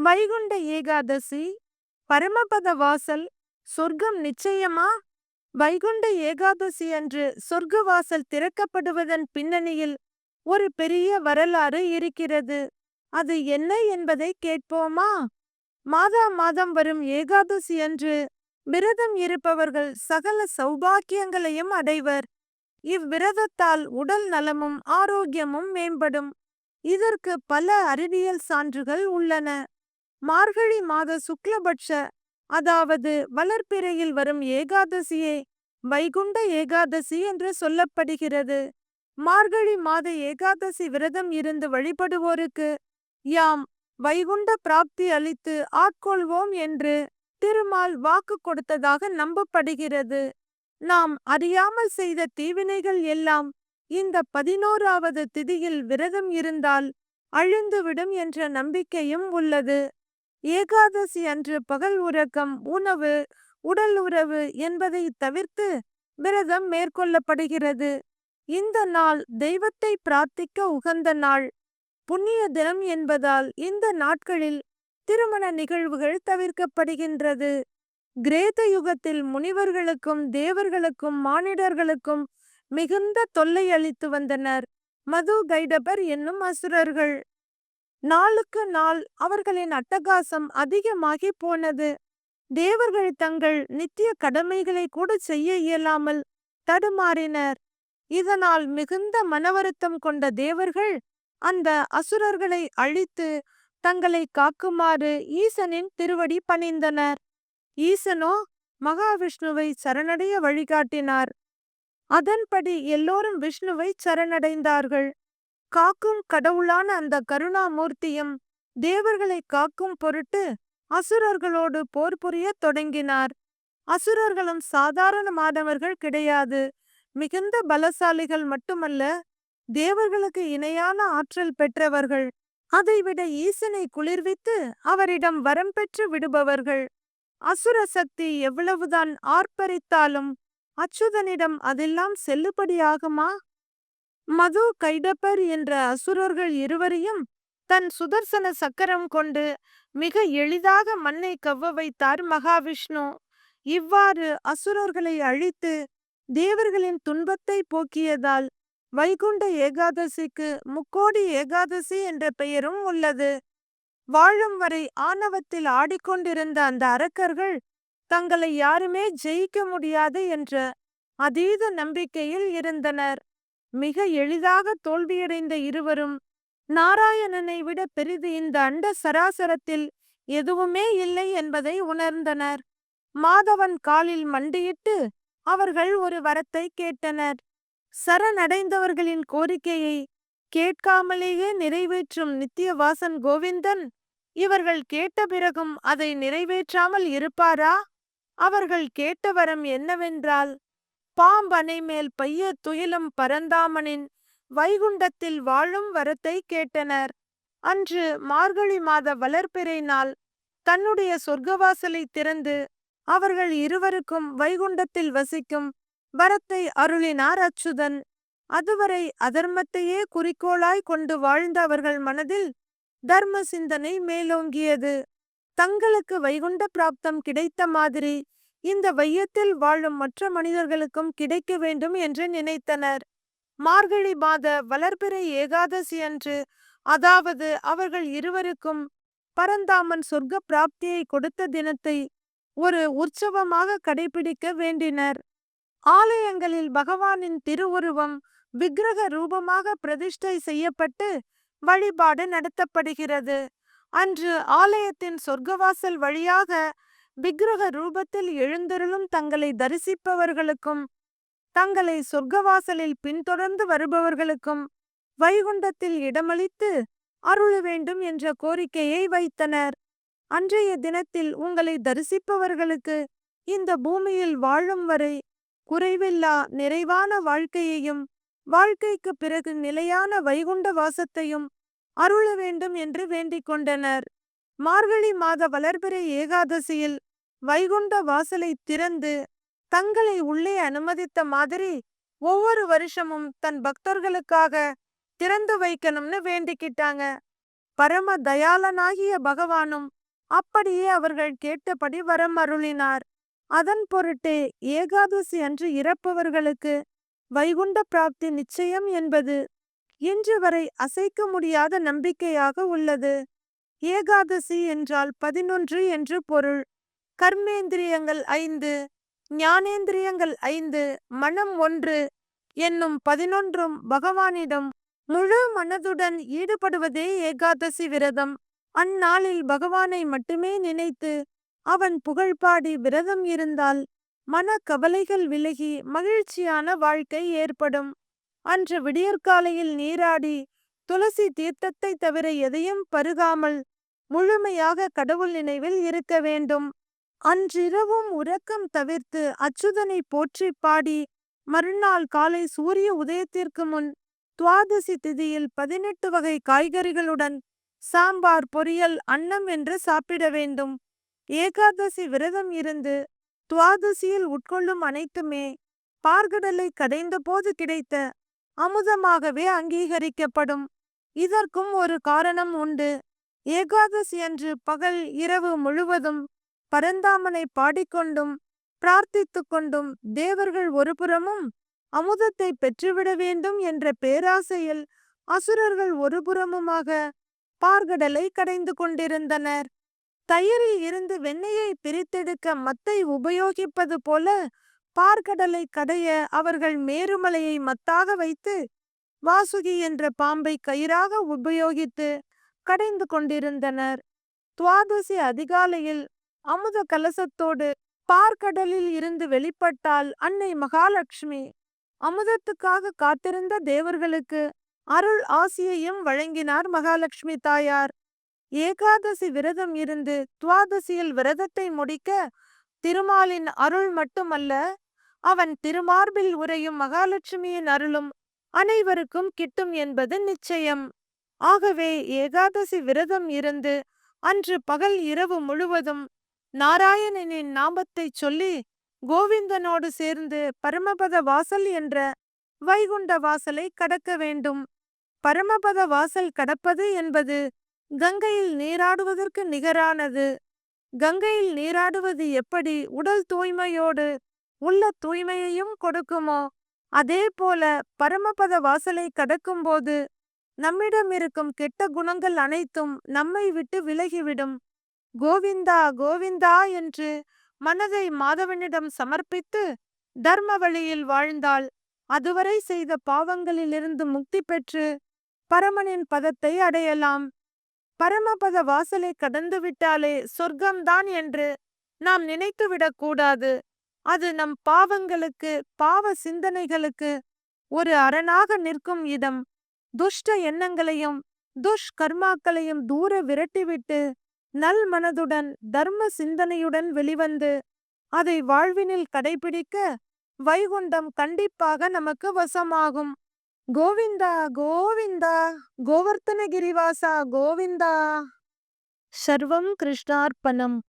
வைகுண்ட ஏகாதசி பரமபத வாசல் சொர்க்கம் நிச்சயமா? வைகுண்ட ஏகாதசி அன்று சொர்க்க வாசல் திறக்கப்படுவதன் பின்னணியில் ஒரு பெரிய வரலாறு இருக்கிறது. அது என்ன என்பதை கேட்போமா? மாதா மாதம் வரும் ஏகாதசி அன்று விரதம் இருப்பவர்கள் சகல சௌபாக்கியங்களையும் அடைவர். இவ்விரதத்தால் உடல் நலமும் ஆரோக்கியமும் மேம்படும். இதற்கு பல அறிவியல் சான்றுகள் உள்ளன. மார்கழி மாத சுக்லபட்ச அதாவது வளர்ப்பிறையில் வரும் ஏகாதசியே வைகுண்ட ஏகாதசி என்று சொல்லப்படுகிறது. மார்கழி மாத ஏகாதசி விரதம் இருந்து வழிபடுவோருக்கு யாம் வைகுண்ட பிராப்தி அளித்து ஆட்கொள்வோம் என்று திருமால் வாக்கு கொடுத்ததாக நம்பப்படுகிறது. நாம் அறியாமல் செய்த தீவினைகள் எல்லாம் இந்த பதினோராவது திதியில் விரதம் இருந்தால் அழிந்துவிடும் என்ற நம்பிக்கையும் உள்ளது. ஏகாதசி அன்று பகல் உறக்கம் உணவு உடல் உறவு என்பதை தவிர்த்து விரதம் மேற்கொள்ளப்படுகிறது. இந்த நாள் தெய்வத்தை பிரார்த்திக்க உகந்த நாள். புண்ணிய தினம் என்பதால் இந்த நாட்களில் திருமண நிகழ்வுகள் தவிர்க்கப்படுகின்றது. கிரேத யுகத்தில் முனிவர்களுக்கும் தேவர்களுக்கும் மானிடர்களுக்கும் மிகுந்த தொல்லை அளித்து வந்தனர். மது கைடபர் என்னும் அசுரர்கள். நாளுக்கு நாள் அவர்களின் அட்டகாசம் அதிகமாகி போனது. தேவர்கள் தங்கள் நித்திய கடமைகளை கூட செய்ய இயலாமல் தடுமாறினர். இதனால் மிகுந்த மனவருத்தம் கொண்ட தேவர்கள் அந்த அசுரர்களை அழித்து தங்களை காக்குமாறு ஈசனின் திருவடி பணிந்தனர். ஈசனோ மகாவிஷ்ணுவை சரணடைய வழிகாட்டினார். அதன்படி எல்லோரும் விஷ்ணுவை சரணடைந்தார்கள். காக்கும் கடவுளான அந்த கருணாமூர்த்தியும் தேவர்களை காக்கும் பொருட்டு அசுரர்களோடு போர் புரியத் தொடங்கினார். அசுரர்களும் சாதாரணமானவர்கள் கிடையாது. மிகுந்த பலசாலிகள் மட்டுமல்ல தேவர்களுக்கு இணையான ஆற்றல் பெற்றவர்கள். அதைவிட ஈசனை குளிர்வித்து அவரிடம் வரம் பெற்று விடுபவர்கள். அசுர சக்தி எவ்வளவுதான் ஆர்ப்பரித்தாலும் அச்சுதனிடம் அதெல்லாம் செல்லுபடியாகுமா? மது கைடப்பர் என்ற அசுரர்கள் இருவரையும் தன் சுதர்சன சக்கரம் கொண்டு மிக எளிதாக மண்ணை கவ்வ வைத்தார் மகாவிஷ்ணு. இவ்வாறு அசுரர்களை அழித்து தேவர்களின் துன்பத்தை போக்கியதால் வைகுண்ட ஏகாதசிக்கு முக்கோடி ஏகாதசி என்ற பெயரும் உள்ளது. வாழும் வரை ஆணவத்தில் ஆடிக்கொண்டிருந்த அந்த அரக்கர்கள் தங்களை யாருமே ஜெயிக்க முடியாது என்ற அதீத நம்பிக்கையில் இருந்தனர். மிக எளிதாக தோல்வியடைந்த இருவரும் நாராயணனை விட பெரிது இந்த அண்ட சராசரத்தில் எதுவுமே இல்லை என்பதை உணர்ந்தனர். மாதவன் காலில் மண்டியிட்டு அவர்கள் ஒரு வரத்தை கேட்டனர். சரணடைந்தவர்களின் கோரிக்கையை கேட்காமலேயே நிறைவேற்றும் நித்தியவாசன் கோவிந்தன் இவர்கள் கேட்ட பிறகும் அதை நிறைவேற்றாமல் இருப்பாரா? அவர்கள் கேட்ட வரம் என்னவென்றால் பாம்பனை மேல் பைய துயிலும் பரந்தாமனின் வைகுண்டத்தில் வாழும் வரத்தை கேட்டனர். அன்று மார்கழி மாத வளர்ப்பிறை நாள். தன்னுடைய சொர்க்கவாசலை திறந்து அவர்கள் இருவருக்கும் வைகுண்டத்தில் வசிக்கும் வரத்தை அருளினார் அச்சுதன். அதுவரை அதர்மத்தையே குறிக்கோளாய் கொண்டு வாழ்ந்த அவர்கள் மனதில் தர்ம சிந்தனை மேலோங்கியது. தங்களுக்கு வைகுண்ட பிராப்தம் கிடைத்த மாதிரி இந்த வையத்தில் வாழும் மற்ற மனிதர்களுக்கும் கிடைக்க வேண்டும் என்று நினைத்தனர். மார்கழி மாத வளர்பிறை ஏகாதசி அன்று அதாவது அவர்கள் இருவருக்கும் பரந்தாமன் சொர்க்க பிராப்தியை கொடுத்த தினத்தை ஒரு உற்சவமாக கடைபிடிக்க வேண்டினர். ஆலயங்களில் பகவானின் திருவுருவம் விக்கிரக ரூபமாக பிரதிஷ்டை செய்யப்பட்டு வழிபாடு நடத்தப்படுகிறது. அன்று ஆலயத்தின் சொர்க்கவாசல் வழியாக விக்கிரக ரூபத்தில் எழுந்தருளும் தங்களை தரிசிப்பவர்களுக்கும் தங்களை சொர்க்கவாசலில் பின்தொடர்ந்து வருபவர்களுக்கும் வைகுண்டத்தில் இடமளித்து அருள வேண்டும் என்ற கோரிக்கையை வைத்தனர். அன்றைய தினத்தில் உங்களை தரிசிப்பவர்களுக்கு இந்த பூமியில் வாழும் வரை குறைவில்லா நிறைவான வாழ்க்கையையும் வாழ்க்கைக்கு பிறகு நிலையான வைகுண்ட வாசத்தையும் அருள வேண்டும் என்று வேண்டிக் கொண்டனர். மார்கழி மாத வளர்பிறை ஏகாதசியில் வைகுண்ட வாசலை திறந்து தங்களை உள்ளே அனுமதித்த மாதிரி ஒவ்வொரு வருஷமும் தன் பக்தர்களுக்காக திறந்து வைக்கணும்னு வேண்டிக்கிட்டாங்க. பரம தயாளனாகிய பகவானும் அப்படியே அவர்கள் கேட்டபடி வரம் அருளினார் அதன் பொருட்டே ஏகாதசி அன்று இறப்பவர்களுக்கு வைகுண்ட பிராப்தி நிச்சயம் என்பது இன்று வரை அசைக்க முடியாத நம்பிக்கையாக உள்ளது. ஏகாதசி என்றால் பதினொன்று என்று பொருள். கர்மேந்திரியங்கள் ஐந்து ஞானேந்திரியங்கள் ஐந்து மனம் ஒன்று என்னும் பதினொன்றும் பகவானிடம் முழு மனதுடன் ஈடுபடுவதே ஏகாதசி விரதம். அந்நாளில் பகவானை மட்டுமே நினைத்து அவன் புகழ்பாடி விரதம் இருந்தால் மன கவலைகள் விலகி மகிழ்ச்சியான வாழ்க்கை ஏற்படும். அன்று விடியற்காலையில் நீராடி துளசி தீர்த்தத்தை தவிர எதையும் பருகாமல் முழுமையாக கடவுள் நினைவில் இருக்க வேண்டும். அன்றிரவும் உறக்கம் தவிர்த்து அச்சுதனை போற்றி பாடி மறுநாள் காலை சூரிய உதயத்திற்கு முன் துவாதசி திதியில் பதினெட்டு வகை காய்கறிகளுடன் சாம்பார் பொரியல் அன்னம் என்று சாப்பிட வேண்டும். ஏகாதசி விரதம் இருந்து துவாதசியில் உட்கொள்ளும் அனைத்துமே பார்கடலை கடைந்த போது கிடைத்த அமுதமாகவே அங்கீகரிக்கப்படும். இதற்கும் ஒரு காரணம் உண்டு. ஏகாதசி அன்று பகல் இரவு முழுவதும் பரந்தாமனை பாடிக்கொண்டும் பிரார்த்தித்து கொண்டும் தேவர்கள் ஒருபுறமும் அமுதத்தை பெற்றுவிட வேண்டும் என்ற பேராசையில் அசுரர்கள் ஒருபுறமுமாக பார்கடலை கடைந்து கொண்டிருந்தனர். தயிரில் இருந்து வெண்ணெயை பிரித்தெடுக்க மத்தை உபயோகிப்பது போல பார்க்கடலை கடைய அவர்கள் மேருமலையை மத்தாக வைத்து வாசுகி என்ற பாம்பை கயிறாக உபயோகித்து கடைந்து கொண்டிருந்தனர். துவாதசி அதிகாலையில் அமுத கலசத்தோடு பார்க்கடலில் இருந்து வெளிப்பட்டால் அன்னை மகாலட்சுமி அமுதத்துக்காக காத்திருந்த தேவர்களுக்கு அருள் ஆசியையும் வழங்கினார் மகாலட்சுமி தாயார். ஏகாதசி விரதம் இருந்து துவாதசியில் விரதத்தை முடிக்க திருமாலின் அருள் மட்டுமல்ல அவன் திருமார்பில் உரையும் மகாலட்சுமியின் அருளும் அனைவருக்கும் கிட்டும் என்பது நிச்சயம். ஆகவே ஏகாதசி விரதம் இருந்து அன்று பகல் இரவு முழுவதும் நாராயணனின் நாமத்தை சொல்லி கோவிந்தனோடு சேர்ந்து பரமபத வாசல் என்ற வைகுண்ட வாசலை கடக்க வேண்டும். பரமபத வாசல் கடப்பது என்பது கங்கையில் நீராடுவதற்கு நிகரானது. கங்கையில் நீராடுவது எப்படி உடல் தூய்மையோடு உள்ள தூய்மையையும் கொடுக்குமோ அதே போல பரமபத வாசலை கடக்கும்போது நம்மிடம் இருக்கும் கெட்ட குணங்கள் அனைத்தும் நம்மை விட்டு விலகிவிடும். கோவிந்தா கோவிந்தா என்று மனதை மாதவனிடம் சமர்ப்பித்து தர்ம வழியில் வாழ்ந்தால் அதுவரை செய்த பாவங்களிலிருந்து முக்தி பெற்று பரமனின் பதத்தை அடையலாம். பரமபத வாசலை கடந்து விட்டாலே சொர்க்கம்தான் என்று நாம் நினைத்துவிடக் கூடாது. அது நம் பாவங்களுக்கு பாவ சிந்தனைகளுக்கு ஒரு அரணாக நிற்கும் இடம். துஷ்ட எண்ணங்களையும் துஷ்கர்மாக்களையும் தூர விரட்டிவிட்டு நல் மனதுடன் தர்ம சிந்தனையுடன் வெளிவந்து அதை வாழ்வினில் கடைபிடிக்க வைகுண்டம் கண்டிப்பாக நமக்கு வசமாகும். கோவிந்தா கோவிந்தா கோவர்த்தனகிரிவாசா கோவிந்தா. சர்வம் கிருஷ்ணார்ப்பணம்.